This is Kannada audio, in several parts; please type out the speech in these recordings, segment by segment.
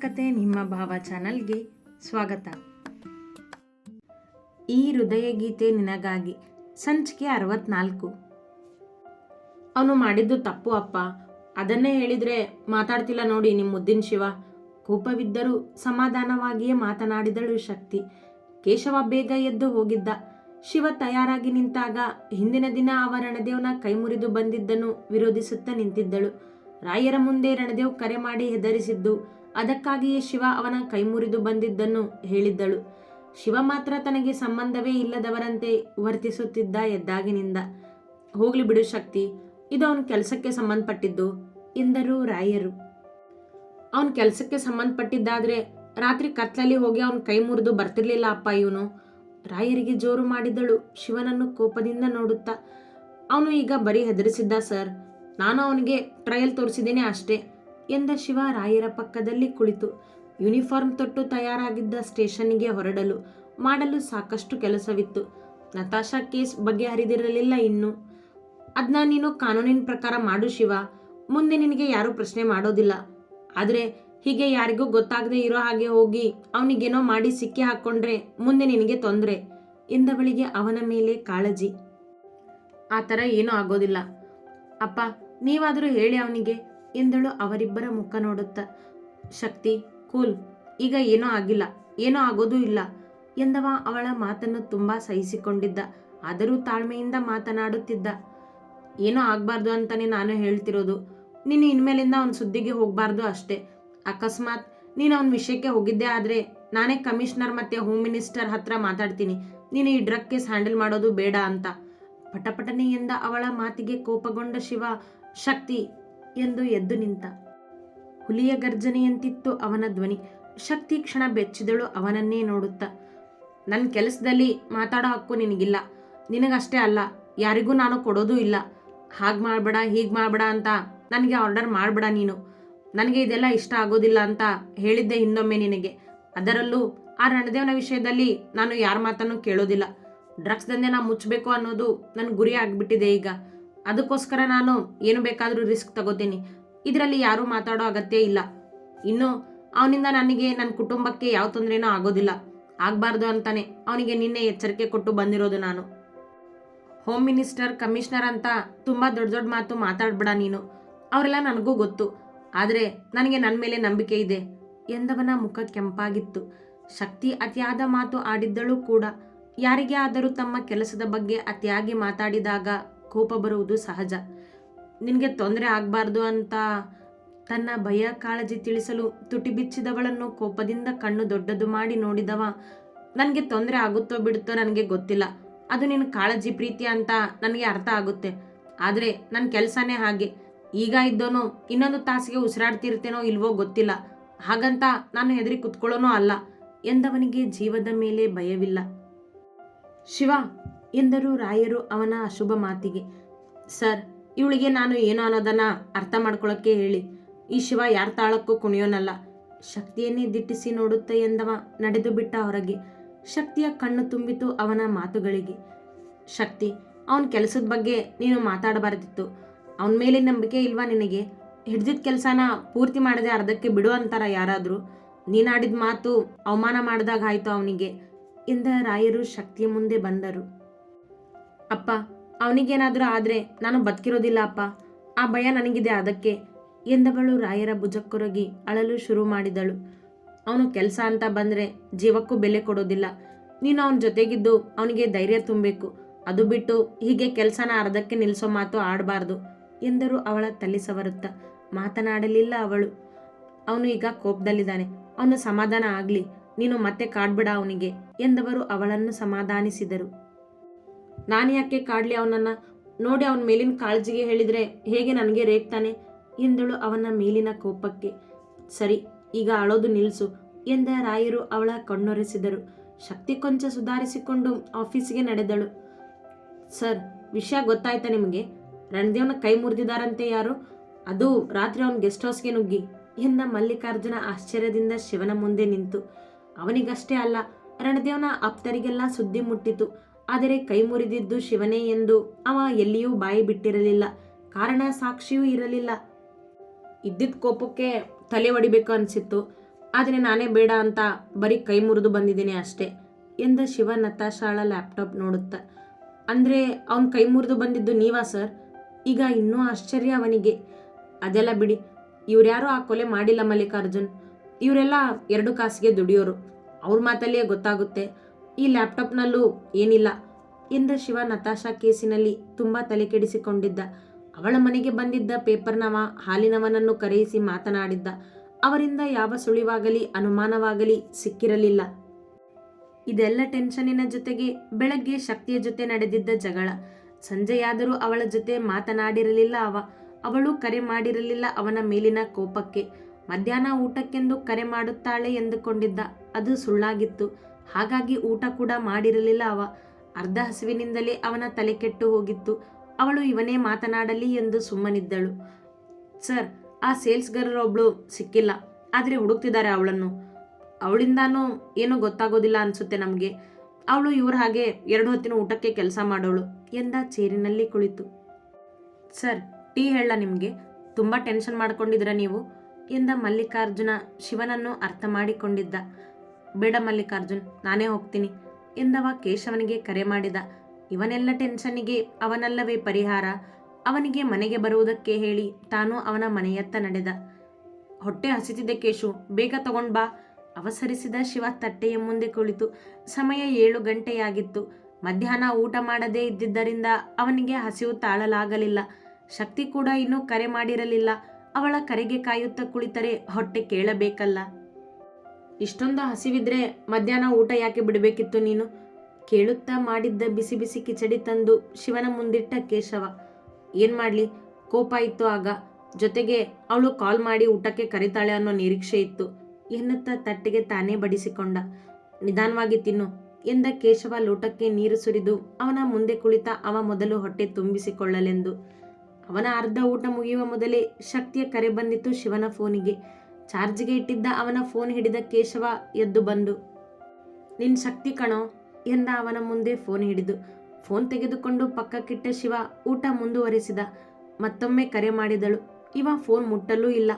ಕತೆ ನಿಮ್ಮ ಭಾವ ಚಾನಲ್ಗೆ ಸ್ವಾಗತ. ಈ ಹೃದಯ ಗೀತೆ ನಿನಗಾಗಿ ಸಂಚಿಕೆ ಅರವತ್ನಾಲ್ಕು. ಅವನು ಮಾಡಿದ್ದು ತಪ್ಪು ಅಪ್ಪ. ಅದನ್ನೇ ಹೇಳಿದ್ರೆ ಮಾತಾಡ್ತಿಲ್ಲ ನೋಡಿ ನಿಮ್ಮ ಮುದ್ದಿನ ಶಿವ. ಕೋಪವಿದ್ದರೂ ಸಮಾಧಾನವಾಗಿಯೇ ಮಾತನಾಡಿದಳು ಶಕ್ತಿ. ಕೇಶವ ಬೇಗ ಎದ್ದು ಹೋಗಿದ್ದ. ಶಿವ ತಯಾರಾಗಿ ನಿಂತಾಗ ಹಿಂದಿನ ದಿನ ಅವ ರಣದೇವ್ನ ಕೈ ಮುರಿದು ಬಂದಿದ್ದನ್ನು ವಿರೋಧಿಸುತ್ತಾ ನಿಂತಿದ್ದಳು. ರಾಯರ ಮುಂದೆ ರಣದೇವ್ ಕರೆ ಮಾಡಿ ಹೆದರಿಸಿದ್ದು ಅದಕ್ಕಾಗಿಯೇ ಶಿವ ಅವನ ಕೈಮುರಿದು ಬಂದಿದ್ದನ್ನು ಹೇಳಿದ್ದಳು. ಶಿವ ಮಾತ್ರ ತನಗೆ ಸಂಬಂಧವೇ ಇಲ್ಲದವರಂತೆ ವರ್ತಿಸುತ್ತಿದ್ದ ಎದ್ದಾಗಿನಿಂದ. ಹೋಗ್ಲಿ ಬಿಡು ಶಕ್ತಿ, ಇದು ಅವನ ಕೆಲಸಕ್ಕೆ ಸಂಬಂಧಪಟ್ಟಿದ್ದು ಎಂದರು ರಾಯರು. ಅವನ ಕೆಲಸಕ್ಕೆ ಸಂಬಂಧಪಟ್ಟಿದ್ದಾದ್ರೆ ರಾತ್ರಿ ಕತ್ಲಲ್ಲಿ ಹೋಗಿ ಅವನ ಕೈ ಮುರಿದು ಬರ್ತಿರ್ಲಿಲ್ಲ ಅಪ್ಪ ಇವನು. ರಾಯರಿಗೆ ಜೋರು ಮಾಡಿದಳು ಶಿವನನ್ನು ಕೋಪದಿಂದ ನೋಡುತ್ತಾ. ಅವನು ಈಗ ಬರೀ ಹೆದರಿಸಿದ್ದ ಸರ್. ನಾನು ಅವನಿಗೆ ಟ್ರಯಲ್ ತೋರಿಸಿದ್ದೇನೆ ಅಷ್ಟೇ. ಎಂದ ಶಿವ ರಾಯರ ಪಕ್ಕದಲ್ಲಿ ಕುಳಿತು. ಯೂನಿಫಾರ್ಮ್ ತೊಟ್ಟು ತಯಾರಾಗಿದ್ದ ಸ್ಟೇಷನ್ಗೆ ಹೊರಡಲು, ಮಾಡಲು ಸಾಕಷ್ಟು ಕೆಲಸವಿತ್ತು. ನತಾಶಾ ಕೇಸ್ ಬಗ್ಗೆ ಹರಿದಿರಲಿಲ್ಲ ಇನ್ನು. ಅದನ್ನ ನೀನು ಕಾನೂನಿನ ಪ್ರಕಾರ ಮಾಡು ಶಿವ. ಮುಂದೆ ನಿನಗೆ ಯಾರೂ ಪ್ರಶ್ನೆ ಮಾಡೋದಿಲ್ಲ. ಆದರೆ ಹೀಗೆ ಯಾರಿಗೂ ಗೊತ್ತಾಗದೆ ಇರೋ ಹಾಗೆ ಹೋಗಿ ಅವನಿಗೇನೋ ಮಾಡಿ ಸಿಕ್ಕಿ ಹಾಕ್ಕೊಂಡ್ರೆ ಮುಂದೆ ನಿನಗೆ ತೊಂದರೆ ಎಂದವಳಿಗೆ ಅವನ ಮೇಲೆ ಕಾಳಜಿ. ಆ ಥರ ಏನೂ ಆಗೋದಿಲ್ಲ. ಅಪ್ಪ, ನೀವಾದರೂ ಹೇಳಿ ಅವನಿಗೆ. ಎಂದಳು ಅವರಿಬ್ಬರ ಮುಖ ನೋಡುತ್ತ, ಶಕ್ತಿ, ಕೂಲ್, ಈಗ ಏನೂ ಆಗಿಲ್ಲ, ಏನೂ ಆಗೋದೂ ಇಲ್ಲ ಎಂದವ ಅವಳ ಮಾತನ್ನು ತುಂಬ ಸಹಿಸಿಕೊಂಡಿದ್ದ, ಆದರೂ ತಾಳ್ಮೆಯಿಂದ ಮಾತನಾಡುತ್ತಿದ್ದ, ಏನೋ ಆಗಬಾರ್ದು ಅಂತಾನೆ ನಾನು ಹೇಳ್ತಿರೋದು. ನೀನು ಇನ್ಮೇಲಿಂದ ಅವನ ಸುದ್ದಿಗೆ ಹೋಗಬಾರ್ದು ಅಷ್ಟೇ. ಅಕಸ್ಮಾತ್ ನೀನು ಅವನ ವಿಷಯಕ್ಕೆ ಹೋಗಿದ್ದೆ ಆದರೆ ನಾನೇ ಕಮಿಷನರ್ ಮತ್ತು ಹೋಮ್ ಮಿನಿಸ್ಟರ್ ಹತ್ರ ಮಾತಾಡ್ತೀನಿ. ನೀನು ಈ ಡ್ರಗ್ ಕೇಸ್ ಹ್ಯಾಂಡಲ್ ಮಾಡೋದು ಬೇಡ ಅಂತ. ಪಟಪಟನೆಯಿಂದ ಅವಳ ಮಾತಿಗೆ ಕೋಪಗೊಂಡ ಶಿವ, ಶಕ್ತಿ ಎಂದು ಎದ್ದು ನಿಂತ. ಹುಲಿಯ ಗರ್ಜನೆಯಂತಿತ್ತು ಅವನ ಧ್ವನಿ. ಶಕ್ತಿ ಕ್ಷಣ ಬೆಚ್ಚಿದಳು ಅವನನ್ನೇ ನೋಡುತ್ತ. ನನ್ನ ಕೆಲಸದಲ್ಲಿ ಮಾತಾಡೋ ಹಕ್ಕು ನಿನಗಿಲ್ಲ. ನಿನಗಷ್ಟೇ ಅಲ್ಲ, ಯಾರಿಗೂ ನಾನು ಕೊಡೋದೂ ಇಲ್ಲ. ಹಾಗೆ ಮಾಡಬೇಡ, ಹೀಗೆ ಮಾಡಬೇಡ ಅಂತ ನನಗೆ ಆರ್ಡರ್ ಮಾಡಬೇಡ ನೀನು. ನನಗೆ ಇದೆಲ್ಲ ಇಷ್ಟ ಆಗೋದಿಲ್ಲ ಅಂತ ಹೇಳಿದ್ದೆ ಹಿಂದೊಮ್ಮೆ ನಿನಗೆ. ಅದರಲ್ಲೂ ಆ ರಣದೇವನ ವಿಷಯದಲ್ಲಿ ನಾನು ಯಾರ ಮಾತನ್ನು ಕೇಳೋದಿಲ್ಲ. ಡ್ರಗ್ಸ್ ದಂಧೆ ನಾ ಮುಚ್ಚಬೇಕು ಅನ್ನೋದು ನನ್ನ ಗುರಿ ಆಗಿಬಿಟ್ಟಿದೆ ಈಗ. ಅದಕ್ಕೋಸ್ಕರ ನಾನು ಏನು ಬೇಕಾದರೂ ರಿಸ್ಕ್ ತಗೋತೀನಿ. ಇದರಲ್ಲಿ ಯಾರೂ ಮಾತಾಡೋ ಅಗತ್ಯ ಇಲ್ಲ. ಇನ್ನು ಅವನಿಂದ ನನಗೆ ನನ್ನ ಕುಟುಂಬಕ್ಕೆ ಯಾವ ತೊಂದರೆನೂ ಆಗೋದಿಲ್ಲ. ಆಗಬಾರ್ದು ಅಂತಾನೆ ಅವನಿಗೆ ನಿನ್ನೆ ಎಚ್ಚರಿಕೆ ಕೊಟ್ಟು ಬಂದಿರೋದು ನಾನು. ಹೋಮ್ ಮಿನಿಸ್ಟರ್ ಕಮಿಷನರ್ ಅಂತ ತುಂಬ ದೊಡ್ಡ ದೊಡ್ಡ ಮಾತು ಮಾತಾಡಬೇಡ ನೀನು. ಅವರೆಲ್ಲ ನನಗೂ ಗೊತ್ತು. ಆದರೆ ನನಗೆ ನನ್ನ ಮೇಲೆ ನಂಬಿಕೆ ಇದೆ. ಎಂದವನ ಮುಖ ಕೆಂಪಾಗಿತ್ತು. ಶಕ್ತಿ ಅತಿಯಾದ ಮಾತು ಆಡಿದ್ದಳು ಕೂಡ. ಯಾರಿಗೆ ಆದರೂ ತಮ್ಮ ಕೆಲಸದ ಬಗ್ಗೆ ಅತಿಯಾಗಿ ಮಾತಾಡಿದಾಗ ಕೋಪ ಬರುವುದು ಸಹಜ. ನಿನಗೆ ತೊಂದರೆ ಆಗಬಾರ್ದು ಅಂತ ತನ್ನ ಭಯ ಕಾಳಜಿ ತಿಳಿಸಲು ತುಟಿ ಬಿಚ್ಚಿದವಳನ್ನು ಕೋಪದಿಂದ ಕಣ್ಣು ದೊಡ್ಡದು ಮಾಡಿ ನೋಡಿದವ. ನನಗೆ ತೊಂದರೆ ಆಗುತ್ತೋ ಬಿಡುತ್ತೋ ನನಗೆ ಗೊತ್ತಿಲ್ಲ. ಅದು ನಿನ್ನ ಕಾಳಜಿ, ಪ್ರೀತಿ ಅಂತ ನನಗೆ ಅರ್ಥ ಆಗುತ್ತೆ. ಆದರೆ ನನ್ನ ಕೆಲಸನೇ ಹಾಗೆ. ಈಗ ಇದ್ದೋನೋ ಇನ್ನೊಂದು ತಾಸಿಗೆ ಉಸಿರಾಡ್ತಿರ್ತೇನೋ ಇಲ್ವೋ ಗೊತ್ತಿಲ್ಲ. ಹಾಗಂತ ನಾನು ಹೆದರಿ ಕುತ್ಕೊಳ್ಳೋನೋ ಅಲ್ಲ ಎಂದವನಿಗೆ ಜೀವದ ಮೇಲೆ ಭಯವಿಲ್ಲ. ಶಿವ ಎಂದರು ರಾಯರು ಅವನ ಅಶುಭ ಮಾತಿಗೆ, ಸರ್, ಇವಳಿಗೆ ನಾನು ಏನು ಅನ್ನೋದನ್ನ ಅರ್ಥ ಮಾಡ್ಕೊಳ್ಳೋಕ್ಕೆ ಹೇಳಿ. ಈ ಶಿವ ಯಾರ ತಾಳಕ್ಕೂ ಕುಣಿಯೋನಲ್ಲ. ಶಕ್ತಿಯನ್ನೇ ದಿಟ್ಟಿಸಿ ನೋಡುತ್ತ ಎಂದವ ನಡೆದು ಬಿಟ್ಟ ಹೊರಗೆ. ಶಕ್ತಿಯ ಕಣ್ಣು ತುಂಬಿತು ಅವನ ಮಾತುಗಳಿಗೆ. ಶಕ್ತಿ, ಅವನ ಕೆಲಸದ ಬಗ್ಗೆ ನೀನು ಮಾತಾಡಬಾರದಿತ್ತು. ಅವನ ಮೇಲೆ ನಂಬಿಕೆ ಇಲ್ವಾ ನಿನಗೆ? ಹಿಡ್ದಿದ್ದ ಕೆಲಸನ ಪೂರ್ತಿ ಮಾಡದೆ ಅರ್ಧಕ್ಕೆ ಬಿಡು ಅಂತಾರ ಯಾರಾದರೂ. ನೀನಾಡಿದ ಮಾತು ಅವಮಾನ ಮಾಡಿದಾಗ ಆಯಿತು ಅವನಿಗೆ ಎಂದ ರಾಯರು ಶಕ್ತಿಯ ಮುಂದೆ ಬಂದರು. ಅಪ್ಪ, ಅವನಿಗೇನಾದರೂ ಆದರೆ ನಾನು ಬದುಕಿರೋದಿಲ್ಲ ಅಪ್ಪ. ಆ ಭಯ ನನಗಿದೆ ಅದಕ್ಕೆ ಎಂದವಳು ರಾಯರ ಭುಜಕ್ಕೊರಗಿ ಅಳಲು ಶುರು ಮಾಡಿದಳು. ಅವನು ಕೆಲಸ ಅಂತ ಬಂದರೆ ಜೀವಕ್ಕೂ ಬೆಲೆ ಕೊಡೋದಿಲ್ಲ. ನೀನು ಅವನ ಜೊತೆಗಿದ್ದು ಅವನಿಗೆ ಧೈರ್ಯ ತುಂಬಬೇಕು. ಅದು ಬಿಟ್ಟು ಹೀಗೆ ಕೆಲಸನ ಅರ್ಧಕ್ಕೆ ನಿಲ್ಲಿಸೋ ಮಾತು ಆಡಬಾರ್ದು ಎಂದರು ಅವಳ ತಲೆ ಸವರುತ್ತ ಮಾತನಾಡಲಿಲ್ಲ ಅವಳು. ಅವನು ಈಗ ಕೋಪದಲ್ಲಿದ್ದಾನೆ. ಅವನು ಸಮಾಧಾನ ಆಗಲಿ, ನೀನು ಮತ್ತೆ ಕಾಡ್ಬಿಡ ಅವನಿಗೆ ಎಂದವರು ಅವಳನ್ನು ಸಮಾಧಾನಿಸಿದರು. ನಾನು ಯಾಕೆ ಕಾಡ್ಲಿ ಅವನನ್ನ? ನೋಡಿ ಅವನ ಮೇಲಿನ ಕಾಳಜಿಗೆ ಹೇಳಿದರೆ ಹೇಗೆ ನನಗೆ ರೇಗ್ತಾನೆ? ಎಂದಳು ಅವನ ಮೇಲಿನ ಕೋಪಕ್ಕೆ. ಸರಿ, ಈಗ ಅಳೋದು ನಿಲ್ಲಿಸು ಎಂದ ರಾಯರು ಅವಳ ಕಣ್ಣೊರೆಸಿದರು. ಶಕ್ತಿ ಕೊಂಚ ಸುಧಾರಿಸಿಕೊಂಡು ಆಫೀಸಿಗೆ ನಡೆದಳು. ಸರ್, ವಿಷಯ ಗೊತ್ತಾಯ್ತಾ ನಿಮಗೆ? ರಣದೇವನ ಕೈ ಮುರಿದಿದ್ದಾರಂತೆ ಯಾರು? ಅದು ರಾತ್ರಿ ಅವನ ಗೆಸ್ಟ್ ಹೌಸ್ಗೆ ನುಗ್ಗಿ ಎಂದ ಮಲ್ಲಿಕಾರ್ಜುನ ಆಶ್ಚರ್ಯದಿಂದ ಶಿವನ ಮುಂದೆ ನಿಂತು. ಅವನಿಗಷ್ಟೇ ಅಲ್ಲ, ರಣದೇವನ ಆಪ್ತರಿಗೆಲ್ಲ ಸುದ್ದಿ ಮುಟ್ಟಿತು. ಆದರೆ ಕೈ ಮುರಿದಿದ್ದು ಶಿವನೇ ಎಂದು ಅವ ಎಲ್ಲಿಯೂ ಬಾಯಿ ಬಿಟ್ಟಿರಲಿಲ್ಲ. ಕಾರಣ ಸಾಕ್ಷಿಯೂ ಇರಲಿಲ್ಲ. ಇದ್ದಿದ್ದ ಕೋಪಕ್ಕೆ ತಲೆ ಒಡಿಬೇಕು ಅನಿಸಿತ್ತು. ಆದರೆ ನಾನೇ ಬೇಡ ಅಂತ ಬರೀ ಕೈ ಮುರಿದು ಬಂದಿದ್ದೀನಿ ಅಷ್ಟೇ ಎಂದ ಶಿವ ನತಾಶಾಳ ಲ್ಯಾಪ್ಟಾಪ್ ನೋಡುತ್ತ. ಅಂದರೆ ಅವನ ಕೈ ಮುರಿದು ಬಂದಿದ್ದು ನೀವಾ ಸರ್? ಈಗ ಇನ್ನೂ ಆಶ್ಚರ್ಯ ಅವನಿಗೆ. ಅದೆಲ್ಲ ಬಿಡಿ, ಇವ್ರ್ಯಾರೂ ಆ ಕೊಲೆ ಮಾಡಿಲ್ಲ ಮಲ್ಲಿಕಾರ್ಜುನ್. ಇವರೆಲ್ಲ ಎರಡು ಕಾಸಿಗೆ ದುಡಿಯೋರು. ಅವ್ರ ಮಾತಲ್ಲಿಯೇ ಗೊತ್ತಾಗುತ್ತೆ. ಈ ಲ್ಯಾಪ್ಟಾಪ್ನಲ್ಲೂ ಏನಿಲ್ಲ ಎಂದು ಶಿವ ನತಾಶಾ ಕೇಸಿನಲ್ಲಿ ತುಂಬ ತಲೆ ಕೆಡಿಸಿಕೊಂಡಿದ್ದ. ಅವಳ ಮನೆಗೆ ಬಂದಿದ್ದ ಪೇಪರ್ನವ, ಹಾಲಿನವನನ್ನು ಕರೆಯಿಸಿ ಮಾತನಾಡಿದ್ದ. ಅವರಿಂದ ಯಾವ ಸುಳಿವಾಗಲಿ, ಅನುಮಾನವಾಗಲಿ ಸಿಕ್ಕಿರಲಿಲ್ಲ. ಇದೆಲ್ಲ ಟೆನ್ಷನಿನ ಜೊತೆಗೆ ಬೆಳಗ್ಗೆ ಶಕ್ತಿಯ ಜೊತೆ ನಡೆದಿದ್ದ ಜಗಳ. ಸಂಜೆಯಾದರೂ ಅವಳ ಜೊತೆ ಮಾತನಾಡಿರಲಿಲ್ಲ ಅವ. ಅವಳು ಕರೆ ಮಾಡಿರಲಿಲ್ಲ ಅವನ ಮೇಲಿನ ಕೋಪಕ್ಕೆ. ಮಧ್ಯಾಹ್ನ ಊಟಕ್ಕೆಂದು ಕರೆ ಮಾಡುತ್ತಾಳೆ ಎಂದುಕೊಂಡಿದ್ದ. ಅದು ಸುಳ್ಳಾಗಿತ್ತು. ಹಾಗಾಗಿ ಊಟ ಕೂಡ ಮಾಡಿರಲಿಲ್ಲ ಅವ. ಅರ್ಧ ಹಸುವಿನಿಂದಲೇ ಅವನ ತಲೆ ಕೆಟ್ಟು ಹೋಗಿತ್ತು. ಅವಳು ಇವನೇ ಮಾತನಾಡಲಿ ಎಂದು ಸುಮ್ಮನಿದ್ದಳು. ಸರ್, ಆ ಸೇಲ್ಸ್ ಒಬ್ಳು ಸಿಕ್ಕಿಲ್ಲ. ಆದರೆ ಹುಡುಕ್ತಿದ್ದಾರೆ ಅವಳನ್ನು. ಅವಳಿಂದಾನೂ ಏನೂ ಗೊತ್ತಾಗೋದಿಲ್ಲ ಅನಿಸುತ್ತೆ ನಮಗೆ. ಅವಳು ಇವ್ರ ಹಾಗೆ ಎರಡು ಹೊತ್ತಿನ ಊಟಕ್ಕೆ ಕೆಲಸ ಮಾಡೋಳು ಎಂದ ಚೇರಿನಲ್ಲಿ ಕುಳಿತು. ಸರ್, ಟೀ ಹೇಳ ನಿಮಗೆ. ತುಂಬ ಟೆನ್ಷನ್ ಮಾಡ್ಕೊಂಡಿದ್ರ ನೀವು? ಎಂದ ಮಲ್ಲಿಕಾರ್ಜುನ ಶಿವನನ್ನು ಅರ್ಥ ಮಾಡಿಕೊಂಡಿದ್ದ. ಬೇಡ ಮಲ್ಲಿಕಾರ್ಜುನ್, ನಾನೇ ಹೋಗ್ತೀನಿ. ಎಂದವ ಕೇಶವನಿಗೆ ಕರೆ ಮಾಡಿದ. ಇವನೆಲ್ಲ ಟೆನ್ಷನ್ನಿಗೆ ಅವನಲ್ಲವೇ ಪರಿಹಾರ. ಅವನಿಗೆ ಮನೆಗೆ ಬರುವುದಕ್ಕೆ ಹೇಳಿ ತಾನು ಅವನ ಮನೆಯತ್ತ ನಡೆದ. ಹೊಟ್ಟೆ ಹಸಿತಿದೆ ಕೇಶು, ಬೇಗ ತಗೊಂಡ್ ಬಾ. ಅವಸರಿಸಿದ ಶಿವ ತಟ್ಟೆಯ ಮುಂದೆ ಕುಳಿತು. ಸಮಯ ಏಳು ಗಂಟೆಯಾಗಿತ್ತು. ಮಧ್ಯಾಹ್ನ ಊಟ ಮಾಡದೇ ಇದ್ದಿದ್ದರಿಂದ ಅವನಿಗೆ ಹಸಿವು ತಾಳಲಾಗಲಿಲ್ಲ. ಶಕ್ತಿ ಕೂಡ ಇನ್ನೂ ಕರೆ ಮಾಡಿರಲಿಲ್ಲ. ಅವಳ ಕರೆಗೆ ಕಾಯುತ್ತಾ ಕುಳಿತರೆ ಹೊಟ್ಟೆ ಕೇಳಬೇಕಲ್ಲ. ಇಷ್ಟೊಂದು ಹಸಿವಿದ್ರೆ ಮಧ್ಯಾಹ್ನ ಊಟ ಯಾಕೆ ಬಿಡಬೇಕಿತ್ತು ನೀನು? ಕೇಳುತ್ತಾ ಮಾಡಿದ್ದ ಬಿಸಿ ಬಿಸಿ ಕಿಚಡಿ ತಂದು ಶಿವನ ಮುಂದಿಟ್ಟ ಕೇಶವ. ಏನ್ ಮಾಡ್ಲಿ? ಕೋಪ ಇತ್ತು ಆಗ. ಜೊತೆಗೆ ಅವಳು ಕಾಲ್ ಮಾಡಿ ಊಟಕ್ಕೆ ಕರಿತಾಳೆ ಅನ್ನೋ ನಿರೀಕ್ಷೆ ಇತ್ತು. ಎನ್ನುತ್ತಾ ತಟ್ಟೆಗೆ ತಾನೇ ಬಡಿಸಿಕೊಂಡ. ನಿಧಾನವಾಗಿ ತಿನ್ನು ಎಂದ ಕೇಶವ ಲೋಟಕ್ಕೆ ನೀರು ಸುರಿದು ಅವನ ಮುಂದೆ ಕುಳಿತ ಅವ ಮೊದಲು ಹೊಟ್ಟೆ ತುಂಬಿಸಿಕೊಳ್ಳಲೆಂದು. ಅವನ ಅರ್ಧ ಊಟ ಮುಗಿಯುವ ಮೊದಲೇ ಶಕ್ತಿಯ ಕರೆ ಬಂದಿತ್ತು ಶಿವನ ಫೋನಿಗೆ. ಚಾರ್ಜ್ಗೆ ಇಟ್ಟಿದ್ದ ಅವನ ಫೋನ್ ಹಿಡಿದ ಕೇಶವ ಎದ್ದು ಬಂದು ನಿನ್ನ ಶಕ್ತಿ ಕಣೋ, ಎಂದ ಅವನ ಮುಂದೆ ಫೋನ್ ಹಿಡಿದು. ಫೋನ್ ತೆಗೆದುಕೊಂಡು ಪಕ್ಕಕ್ಕಿಟ್ಟ ಶಿವ ಊಟ ಮುಂದುವರೆಸಿದ. ಮತ್ತೊಮ್ಮೆ ಕರೆ ಮಾಡಿದಳು. ಇವ ಫೋನ್ ಮುಟ್ಟಲೂ ಇಲ್ಲ.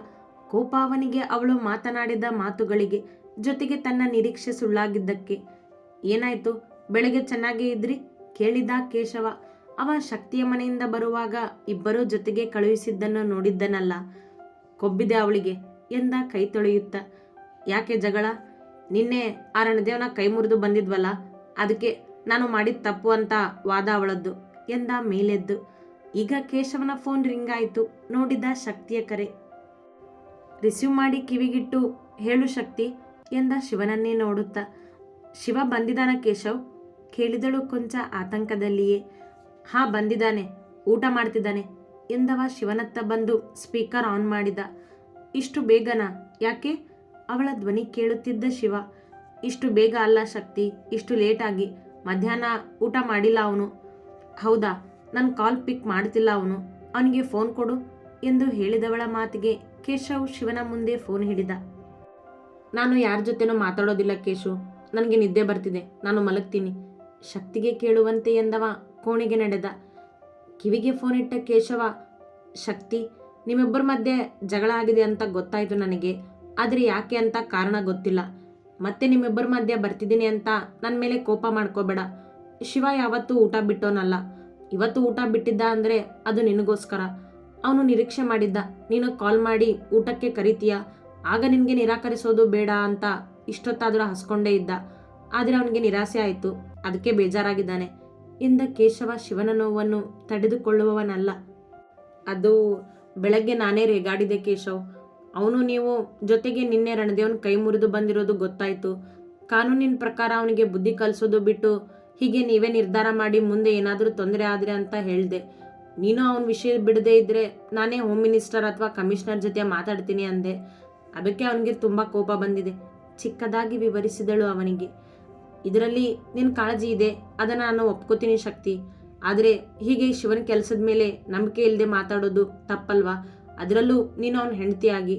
ಕೋಪ ಅವನಿಗೆ ಅವಳು ಮಾತನಾಡಿದ ಮಾತುಗಳಿಗೆ ಜೊತೆಗೆ ತನ್ನ ನಿರೀಕ್ಷೆ ಸುಳ್ಳಾಗಿದ್ದಕ್ಕೆ. ಏನಾಯ್ತು? ಬೆಳಗ್ಗೆ ಚೆನ್ನಾಗೇ ಇದ್ರಿ? ಕೇಳಿದ ಕೇಶವ. ಅವ ಶಕ್ತಿಯ ಮನೆಯಿಂದ ಬರುವಾಗ ಇಬ್ಬರೂ ಜೊತೆಗೆ ಕಳುಹಿಸಿದ್ದನ್ನು ನೋಡಿದ್ದನಲ್ಲ. ಕೊಬ್ಬಿದೆ ಅವಳಿಗೆ. ಎಂದ ಕೈ ತೊಳೆಯುತ್ತ. ಯಾಕೆ ಜಗಳ? ನಿನ್ನೆ ಆ ರಣದೇವನ ಕೈ ಮುರಿದು ಬಂದಿದ್ವಲ್ಲ, ಅದಕ್ಕೆ ನಾನು ಮಾಡಿದ ತಪ್ಪು ಅಂತ ವಾದ ಅವಳದ್ದು ಎಂದ ಮೇಲೆದ್ದು. ಈಗ ಕೇಶವನ ಫೋನ್ ರಿಂಗ್ ಆಯಿತು, ನೋಡಿದ ಶಕ್ತಿಯ ಕರೆ. ರಿಸೀವ್ ಮಾಡಿ ಕಿವಿಗಿಟ್ಟು ಹೇಳು ಶಕ್ತಿ ಎಂದ ಶಿವನನ್ನೇ ನೋಡುತ್ತಾ. ಶಿವ ಬಂದಿದ್ದಾನ ಕೇಶವ್? ಕೇಳಿದಳು ಕೊಂಚ ಆತಂಕದಲ್ಲಿಯೇ. ಹಾ ಬಂದಿದ್ದಾನೆ, ಊಟ ಮಾಡ್ತಿದ್ದಾನೆ ಎಂದವ ಶಿವನತ್ತ ಬಂದು ಸ್ಪೀಕರ್ ಆನ್ ಮಾಡಿದ. ಇಷ್ಟು ಬೇಗನಾ? ಯಾಕೆ? ಅವಳ ಧ್ವನಿ ಕೇಳುತ್ತಿದ್ದ ಶಿವ. ಇಷ್ಟು ಬೇಗ ಅಲ್ಲ ಶಕ್ತಿ, ಇಷ್ಟು ಲೇಟಾಗಿ ಮಧ್ಯಾಹ್ನ ಊಟ ಮಾಡಿಲ್ಲ ಅವನು. ಹೌದಾ? ನನ್ನ ಕಾಲ್ ಪಿಕ್ ಮಾಡ್ತಿಲ್ಲ ಅವನು. ಅವನಿಗೆ ಫೋನ್ ಕೊಡು ಎಂದು ಹೇಳಿದವಳ ಮಾತಿಗೆ ಕೇಶವ್ ಶಿವನ ಮುಂದೆ ಫೋನ್ ಹಿಡಿದ. ನಾನು ಯಾರ ಜೊತೆನೂ ಮಾತಾಡೋದಿಲ್ಲ ಕೇಶು. ನನಗೆ ನಿದ್ದೆ ಬರ್ತಿದೆ. ನಾನು ಮಲಗ್ತೀನಿ. ಶಕ್ತಿಗೆ ಕೇಳುವಂತೆ ಎಂದವ ಕೋಣೆಗೆ ನಡೆದ. ಕಿವಿಗೆ ಫೋನ್ ಇಟ್ಟ ಕೇಶವ, ಶಕ್ತಿ ನಿಮ್ಮಿಬ್ಬರ ಮಧ್ಯೆ ಜಗಳ ಆಗಿದೆ ಅಂತ ಗೊತ್ತಾಯಿತು ನನಗೆ. ಆದರೆ ಯಾಕೆ ಅಂತ ಕಾರಣ ಗೊತ್ತಿಲ್ಲ. ಮತ್ತೆ ನಿಮ್ಮಿಬ್ಬರ ಮಧ್ಯೆ ಬರ್ತಿದ್ದೀನಿ ಅಂತ ನನ್ನ ಮೇಲೆ ಕೋಪ ಮಾಡ್ಕೋಬೇಡ. ಶಿವ ಯಾವತ್ತೂ ಊಟ ಬಿಟ್ಟೋನಲ್ಲ. ಇವತ್ತು ಊಟ ಬಿಟ್ಟಿದ್ದ ಅಂದರೆ ಅದು ನಿನಗೋಸ್ಕರ. ಅವನು ನಿರೀಕ್ಷೆ ಮಾಡಿದ್ದ. ನೀನು ಕಾಲ್ ಮಾಡಿ ಊಟಕ್ಕೆ ಕರಿತೀಯ? ಆಗ ನಿನಗೆ ನಿರಾಕರಿಸೋದು ಬೇಡ ಅಂತ ಇಷ್ಟೊತ್ತಾದರೂ ಹಸ್ಕೊಂಡೇ ಇದ್ದ. ಆದರೆ ಅವನಿಗೆ ನಿರಾಸೆ ಆಯಿತು. ಅದಕ್ಕೆ ಬೇಜಾರಾಗಿದ್ದಾನೆ. ಇಂದ ಕೇಶವ ಶಿವನ ನೋವನ್ನು ತಡೆದುಕೊಳ್ಳುವವನಲ್ಲ. ಅದು ಬೆಳಗ್ಗೆ ನಾನೇ ರೇಗಾಡಿದೆ ಕೇಶವ್. ಅವನು ನೀವು ಜೊತೆಗೆ ನಿನ್ನೆ ರಣದೇವನ್ ಕೈ ಮುರಿದು ಬಂದಿರೋದು ಗೊತ್ತಾಯಿತು. ಕಾನೂನಿನ ಪ್ರಕಾರ ಅವನಿಗೆ ಬುದ್ಧಿ ಕಲಿಸೋದು ಬಿಟ್ಟು ಹೀಗೆ ನೀವೇ ನಿರ್ಧಾರ ಮಾಡಿ ಮುಂದೆ ಏನಾದರೂ ತೊಂದರೆ ಆದರೆ ಅಂತ ಹೇಳಿದೆ. ನೀನು ಅವನ ವಿಷಯ ಬಿಡದೆ ಇದ್ದರೆ ನಾನೇ ಹೋಮ್ ಮಿನಿಸ್ಟರ್ ಅಥವಾ ಕಮಿಷನರ್ ಜೊತೆ ಮಾತಾಡ್ತೀನಿ ಅಂದೆ. ಅದಕ್ಕೆ ಅವನಿಗೆ ತುಂಬ ಕೋಪ ಬಂದಿದೆ. ಚಿಕ್ಕದಾಗಿ ವಿವರಿಸಿದಳು ಅವನಿಗೆ. ಇದರಲ್ಲಿ ನಿನ್ನ ಕಾಳಜಿ ಇದೆ. ಅದನ್ನು ನಾನು ಒಪ್ಕೋತೀನಿ ಶಕ್ತಿ. ಆದರೆ ಹೀಗೆ ಶಿವನ ಕೆಲಸದ ಮೇಲೆ ನಂಬಿಕೆ ಇಲ್ಲದೆ ಮಾತಾಡೋದು ತಪ್ಪಲ್ವಾ? ಅದರಲ್ಲೂ ನೀನು ಅವನ ಹೆಂಡತಿಯಾಗಿ.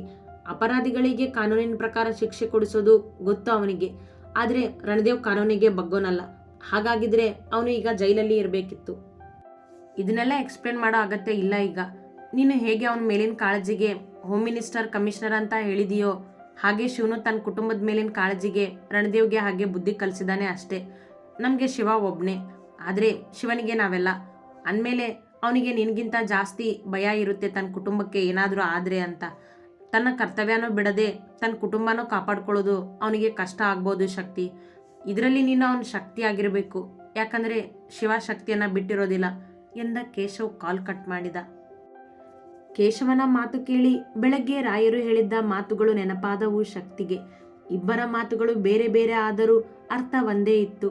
ಅಪರಾಧಿಗಳಿಗೆ ಕಾನೂನಿನ ಪ್ರಕಾರ ಶಿಕ್ಷೆ ಕೊಡಿಸೋದು ಗೊತ್ತು ಅವನಿಗೆ. ಆದರೆ ರಣದೇವ್ ಕಾನೂನಿಗೆ ಬಗ್ಗೋನಲ್ಲ. ಹಾಗಾಗಿದ್ರೆ ಅವನು ಈಗ ಜೈಲಲ್ಲಿ ಇರಬೇಕಿತ್ತು. ಇದನ್ನೆಲ್ಲ ಎಕ್ಸ್ಪ್ಲೇನ್ ಮಾಡೋ ಅಗತ್ಯ ಇಲ್ಲ ಈಗ. ನೀನು ಹೇಗೆ ಅವನ ಮೇಲಿನ ಕಾಳಜಿಗೆ ಹೋಮ್ ಮಿನಿಸ್ಟರ್ ಕಮಿಷನರ್ ಅಂತ ಹೇಳಿದೆಯೋ, ಹಾಗೆ ಶಿವನು ತನ್ನ ಕುಟುಂಬದ ಮೇಲಿನ ಕಾಳಜಿಗೆ ರಣದೇವ್ಗೆ ಹಾಗೆ ಬುದ್ಧಿ ಕಲಿಸಿದಾನೆ ಅಷ್ಟೇ. ನಮಗೆ ಶಿವ ಒಬ್ಬನೇ ಆದರೆ ಶಿವನಿಗೆ ನಾವೆಲ್ಲ, ಅಂದಮೇಲೆ ಅವನಿಗೆ ನಿನಗಿಂತ ಜಾಸ್ತಿ ಭಯ ಇರುತ್ತೆ ತನ್ನ ಕುಟುಂಬಕ್ಕೆ ಏನಾದರೂ ಆದರೆ ಅಂತ. ತನ್ನ ಕರ್ತವ್ಯನೂ ಬಿಡದೆ ತನ್ನ ಕುಟುಂಬನೂ ಕಾಪಾಡ್ಕೊಳ್ಳೋದು ಅವನಿಗೆ ಕಷ್ಟ ಆಗ್ಬೋದು ಶಕ್ತಿ. ಇದರಲ್ಲಿ ನೀನು ಅವನ ಶಕ್ತಿ ಆಗಿರಬೇಕು. ಯಾಕಂದರೆ ಶಿವ ಶಕ್ತಿಯನ್ನು ಬಿಟ್ಟಿರೋದಿಲ್ಲ ಎಂದ ಕೇಶವ್ ಕಾಲ್ ಕಟ್ ಮಾಡಿದ. ಕೇಶವನ ಮಾತು ಕೇಳಿ ಬೆಳಗ್ಗೆ ರಾಯರು ಹೇಳಿದ್ದ ಮಾತುಗಳು ನೆನಪಾದವು ಶಕ್ತಿಗೆ. ಇಬ್ಬರ ಮಾತುಗಳು ಬೇರೆ ಬೇರೆ ಆದರೂ ಅರ್ಥ ಒಂದೇ ಇತ್ತು.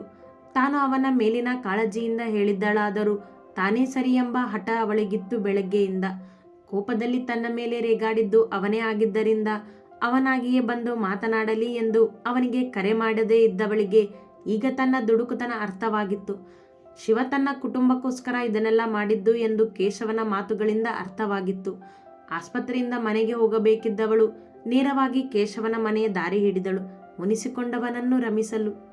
ತಾನು ಅವನ ಮೇಲಿನ ಕಾಳಜಿಯಿಂದ ಹೇಳಿದ್ದಳಾದರೂ ತಾನೇ ಸರಿ ಎಂಬ ಹಠ ಅವಳಿಗಿತ್ತು ಬೆಳಗ್ಗೆಯಿಂದ. ಕೋಪದಲ್ಲಿ ತನ್ನ ಮೇಲೆ ರೇಗಾಡಿದ್ದು ಅವನೇ ಆಗಿದ್ದರಿಂದ ಅವನಾಗಿಯೇ ಬಂದು ಮಾತನಾಡಲಿ ಎಂದು ಅವನಿಗೆ ಕರೆ ಮಾಡದೇ ಇದ್ದವಳಿಗೆ ಈಗ ತನ್ನ ದುಡುಕುತನ ಅರ್ಥವಾಗಿತ್ತು. ಶಿವ ತನ್ನ ಕುಟುಂಬಕ್ಕೋಸ್ಕರ ಇದನ್ನೆಲ್ಲ ಮಾಡಿದ್ದು ಎಂದು ಕೇಶವನ ಮಾತುಗಳಿಂದ ಅರ್ಥವಾಗಿತ್ತು. ಆಸ್ಪತ್ರೆಯಿಂದ ಮನೆಗೆ ಹೋಗಬೇಕಿದ್ದವಳು ನೇರವಾಗಿ ಕೇಶವನ ಮನೆಯ ದಾರಿ ಹಿಡಿದಳು, ಮುನಿಸಿಕೊಂಡವನನ್ನು ರಮಿಸಲು.